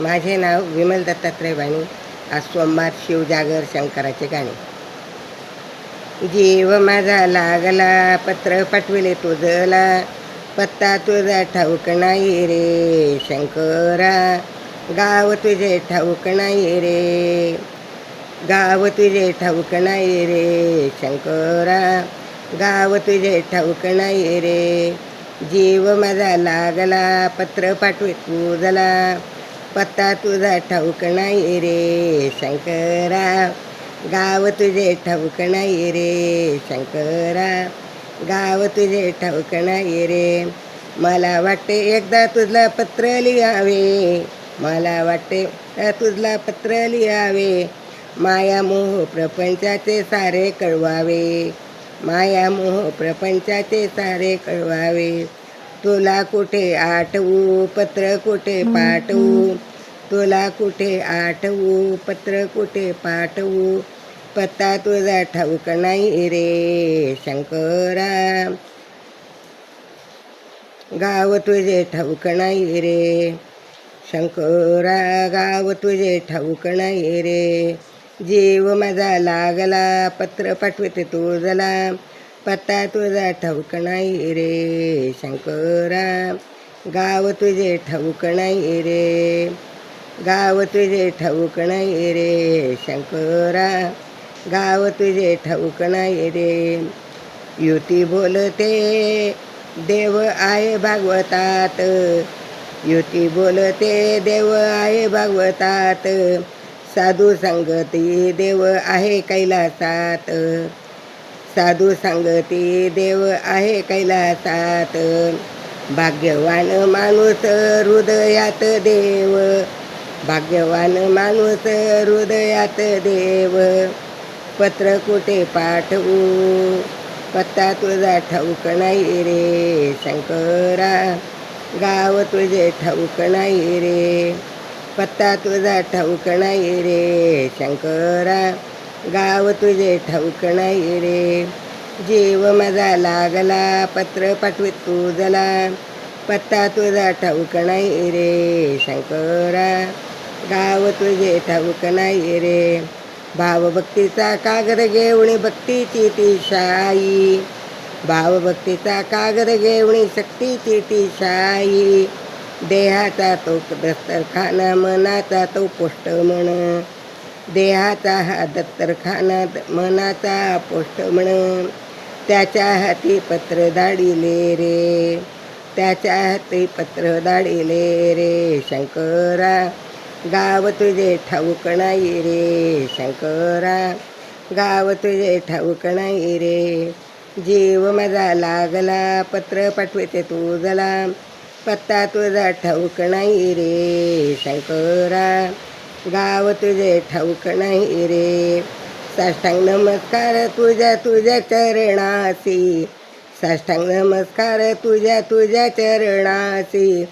माझे नाव विमल दत्तात्रय वाणी आज सोमवार शिवजागर शंकराचे गाणे. जीव माझा लागला पत्र पाठविले तुझला पत्ता तुझा ठाऊक नाही रे शंकरा. गाव तुझे ठाऊक नाही रे गाव तुझे ठाऊक नाही रे शंकरा. गाव तुझे ठाऊक नाही रे जीव माझा लागला पत्र पाठवे तुझला. पत्ता तुझा ठाऊक नाही रे शंकरा. गाव तुझे ठाऊक नाही रे शंकरा. गाव तुझे ठाऊक नाही रे. मला वाटते एकदा तुझला पत्र लिहावे. मला वाटते तुझला पत्र लिहावे. माया मोह प्रपंचाचे सारे कळवावे. माया मोह प्रपंचाचे सारे कळवावे. तुला कुठे आठवू? पत्र कुठे पाठवू? तुला कुठे आठवू? पत्र कुठे पाठवू? पत्ता तुझा ठाऊक नाही रे शंकरा. गाव तुझे ठाऊक नाही रे शंकरा. गाव तुझे ठाऊक नाही रे. जीव माझा लागला पत्र पाठवते तुझला पत्ता तुझा ठाऊक नाही रे शंकरा गाव तुझे ठाऊक नाही रे. गाव तुझे ठाऊक नाही रे शंकरा गाव तुझे ठाऊक नाही रे. युती बोलते देव आहे भागवतात. युती बोलते देव आहे भागवतात. साधू संगती देव आहे कैलासात. साधू सांगती देव आहे कैलासात. भाग्यवान माणूस हृदयात देव. भाग्यवान माणूस हृदयात देव. पत्र कुठे पाठवू? पत्ता तुझा ठाऊक नाही रे शंकरा. गाव तुझे ठाऊक नाही रे. पत्ता तुझा ठाऊक नाही रे शंकरा. गाव तुझे ठाऊक नाही रे जीव माझा लागला पत्र पाठवीत तुझला पत्ता तुझा ठाऊक नाही रे शंकरा. गाव तुझे ठाऊक नाही रे भावभक्तीचा कागद घेऊन भक्तीची ती शाई. भावभक्तीचा कागद घेऊन शक्तीची ती शाई. देहाचा तो दस्तरखाना मनाचा तो पोष्ट म्हण देहाचा हा दत्तरखानात मनाचा पोष्ट म्हणून. त्याच्या हाती पत्र धाडिले रे. त्याच्या हाती पत्र धाडिले रे. शंकरा गाव तुझे ठाऊक नाही रे. शंकरा गाव तुझे ठाऊक नाही रे. जीव माझा लागला पत्र पाठवते तुझला पत्ता तुझा ठाऊक नाही रे. शंकरा गाव तुझे ठाऊक नाही रे. साष्टांग नमस्कार तुझ्या तुझ्या चरणासी साष्टांग नमस्कार तुझ्या तुझ्या चरणासी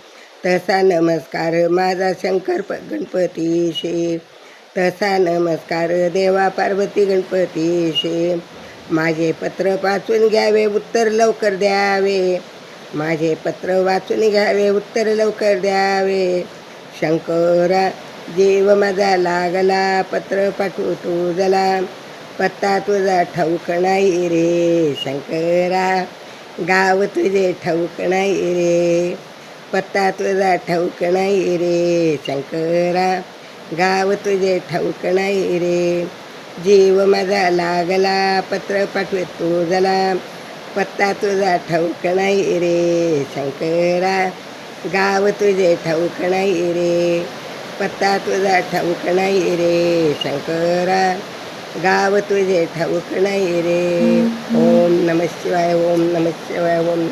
तसा नमस्कार माझा शंकर गणपतीशी. तसा नमस्कार देवा पार्वती गणपतीशी. माझे पत्र वाचून घ्यावे उत्तर लवकर द्यावे. माझे पत्र वाचून घ्यावे उत्तर लवकर द्यावे. शंकरा देव माझा लागला पत्र पाठवू जला. पत्ता तुझा ठाऊक नाही रे शंकरा. गाव तुझे ठाऊक नाही रे. पत्ता तुझा ठाऊक नाही रे शंकरा. गाव तुझे ठाऊक नाही रे. जीव माझा लागला पत्र पाठवतो जला. पत्ता तुझा ठाऊक नाही रे शंकरा. गाव तुझे ठाऊक नाही रे. पत्ता तुझा ठाऊक नाही रे शंकरा गाव तुझे ठाऊक नाही रे ओम नम शिवाय ओम नम शिवाय ओम